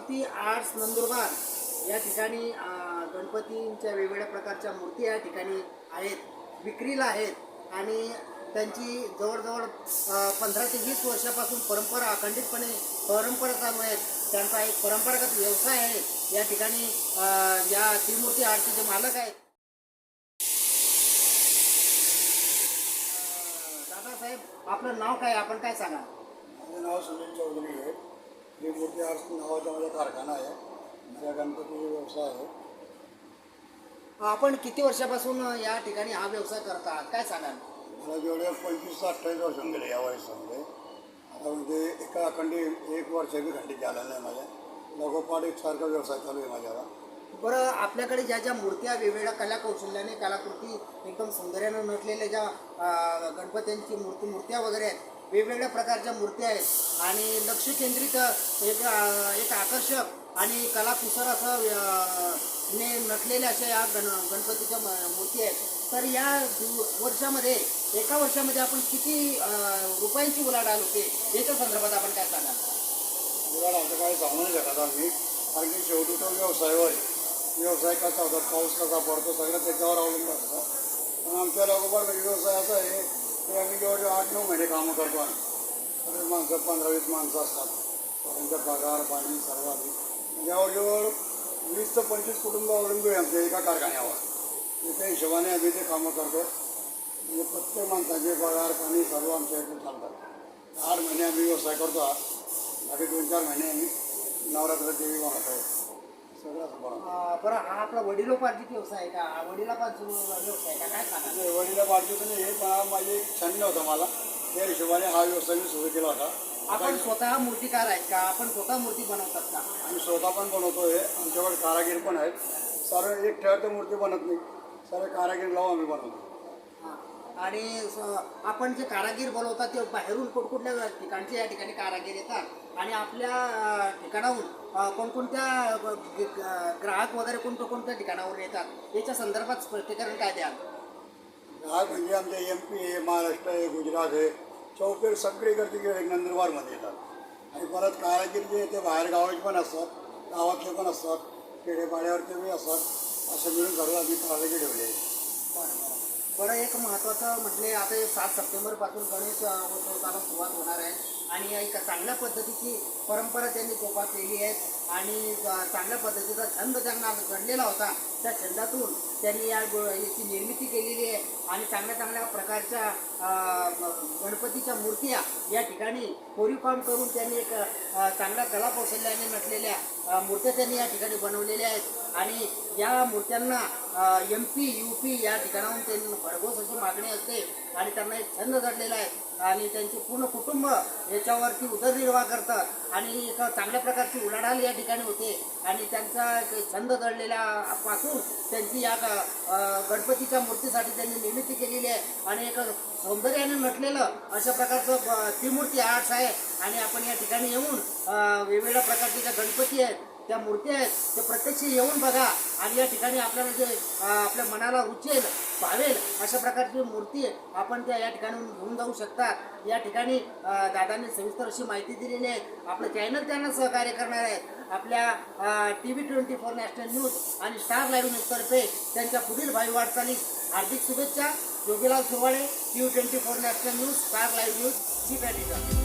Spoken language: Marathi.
मूर्ती आर्ट्स नंदुरबार. या ठिकाणी गणपतींच्या वेगवेगळ्या प्रकारच्या मूर्ती या ठिकाणी आहेत विक्रीला आहेत. आणि त्यांची जवळजवळ पंधरा ते वीस वर्षापासून परंपरा अखंडितपणे परंपरा चालू आहेत. त्यांचा एक परंपरागत व्यवसाय आहे. या ठिकाणी या त्रिमूर्ती आरतीचे मालक आहेत. दादासाहेब आपलं नाव काय? आपण काय सांगा माझं नाव सुनील चौधरी आहे. त्रिमूर्ती आर्ट्स नावाचा माझा कारखाना आहे. माझ्या गणपती व्यवसाय आहे. आपण किती वर्षापासून या ठिकाणी हा व्यवसाय करता? आहात काय सांगाल? मला जेवढे पंचवीस ते अठ्ठावीस वर्ष गेले या वयसामध्ये आता म्हणजे एका अखंडी एक वर्ष बी खंडित झालं नाही माझ्या. लगोपाठ एकसारखा व्यवसाय चालू आहे माझ्याला बरं आपल्याकडे ज्या ज्या मूर्त्या वेगवेगळ्या कला कौशल्याने कलाकृती एकदम सौंदर्यानं नटलेल्या ज्या अं, गणपत्यांची मूर्ती मूर्त्या वगैरे आहेत वेगवेगळ्या प्रकारच्या मूर्त्या आहेत. आणि लक्ष केंद्रित एक एक आकर्षक आणि कलाकुसर असं ने नटलेल्या अशा या गण गणपतीच्या म- मूर्ती आहेत. तर या वर्षामध्ये एका वर्षामध्ये आपण किती रुपयांची उलाढाल होते? याच्या संदर्भात आपण काय सांगाल? मला काही सांगू नाही शकत आम्ही. कारण की शेवटी तो व्यवसायावर आहे. व्यवसाय कसा होता पाऊस कसा पडतो सगळं त्याच्यावर अवलंबून असतं. पण आमच्या लगोपाठ व्यवसाय असा आहे की आम्ही जवळजवळ आठ नऊ महिने कामं करतो आम्ही. माणसं पंधरा वीस माणसं असतात. त्यांचा पगार पाणी सर्व आम्ही. म्हणजे जवळजवळ वीस ते पंचवीस कुटुंब अवलंबून आहे आमच्या एका कारखान्यावर. त्या हिशोबाने आम्ही ते कामं करतो. म्हणजे प्रत्येक माणसाचे पगार पाणी सर्व आमच्या इकडे चालतात आठ महिने आम्ही व्यवसाय करतो हा. बाकी दोन चार महिने आम्ही नवरात्र देवी बनवतो सगळं अं, बरं हा आपला वडिलोपार्जित व्यवसाय आहे का? हा वडिलापार्जित व्यवसाय आहे का? काय सांगाल? म्हणजे वडीला हे पण हा माझे एक छंद होता मला. त्या हिशोबाने हा व्यवसाय मी सुरू केला होता. आपण स्वतः मूर्तिकार आहेत का? आपण स्वतः मूर्ती बनवतात का? आम्ही स्वतः पण बनवतोय आमच्याकडे कारागीर पण आहेत. सर्व एक ठेवते मूर्ती बनत नाही. सर्व कारागीर लावून आम्ही बनवतो. हा. आणि स- आपण जे कारागीर बोलवतात ते बाहेरून कुठकुठल्या ठिकाणचे या ठिकाणी कारागीर येतात. आणि आपल्या ठिकाणाहून कोणकोणत्या ग्राहक वगैरे कोणत्या कोणत्या ठिकाणावरून येतात याच्या संदर्भात स्पष्टीकरण काय द्याल? ग्राहक म्हणजे आमच्या एम पी आहे महाराष्ट्र आहे गुजरात आहे चौपेर सगळीकडचे गर्दी नंदुरबारमध्ये येतात. आणि परत कारागीर जे ते बाहेर गावाचे पण असतात गावातले पण असतात खेडेपाड्यावरचे बी असतात असं मिळून सर्व आम्ही कारागीर ठेवले आहे. बरं एक महत्त्वाचं म्हटले आता सात सप्टेंबरपासून गणेश उत्सवाला सुरुवात होणार आहे. आणि एक चांगल्या पद्धतीची परंपरा त्यांनी जोपासलेली आहे. आणि चांगल्या पद्धतीचा छंद त्यांना घडलेला होता. त्या छंदातून त्यांनी या याची निर्मिती केलेली आणि चांगल्या चांगल्या प्रकारच्या गणपतीच्या मूर्त्या या ठिकाणी कोरीव काम करून त्यांनी एक चांगल्या कला कौशल्याने नटलेल्या मूर्त्या त्यांनी या ठिकाणी बनवलेल्या आहेत. आणि या मूर्त्यांना एम पी यू पी या ठिकाणाहून त्यांनी भरघोस अशी मागणी असते आणि त्यांना एक छंद जडलेला आहे. आणि त्यांचे पूर्ण कुटुंब याच्यावरती उदरनिर्वाह करतात. आणि एक चांगल्या प्रकारची उलाढाल या ठिकाणी होते. आणि त्यांचा एक छंद जडलेल्या पासून त्यांची या गणपतीच्या मूर्तीसाठी त्यांनी निर्मिती केलेली आहे. आणि एक सौंदर्याने नटलेलं अशा प्रकारचं त्रिमूर्ती आर्ट्स आहे. आणि आपण या ठिकाणी येऊन वेगवेगळ्या प्रकारचे ज्या गणपती आहेत त्या मूर्ती आहेत ते प्रत्यक्ष येऊन बघा. आणि या ठिकाणी आपल्याला जे आपल्या मनाला रुचेल भावेल अशा प्रकारची मूर्ती आपण त्या या ठिकाणी घेऊन जाऊ शकता. या ठिकाणी दादांनी सविस्तर अशी माहिती दिलेली आहे. आपलं चॅनल त्यांना सहकार्य करणार आहेत आपल्या T V twenty four national news आणि स्टार लाईव्ह न्यूजतर्फे त्यांच्या पुढील भावी वाटचालीस हार्दिक शुभेच्छा. Yogilal Suvale T V twenty four national news star live news chief editor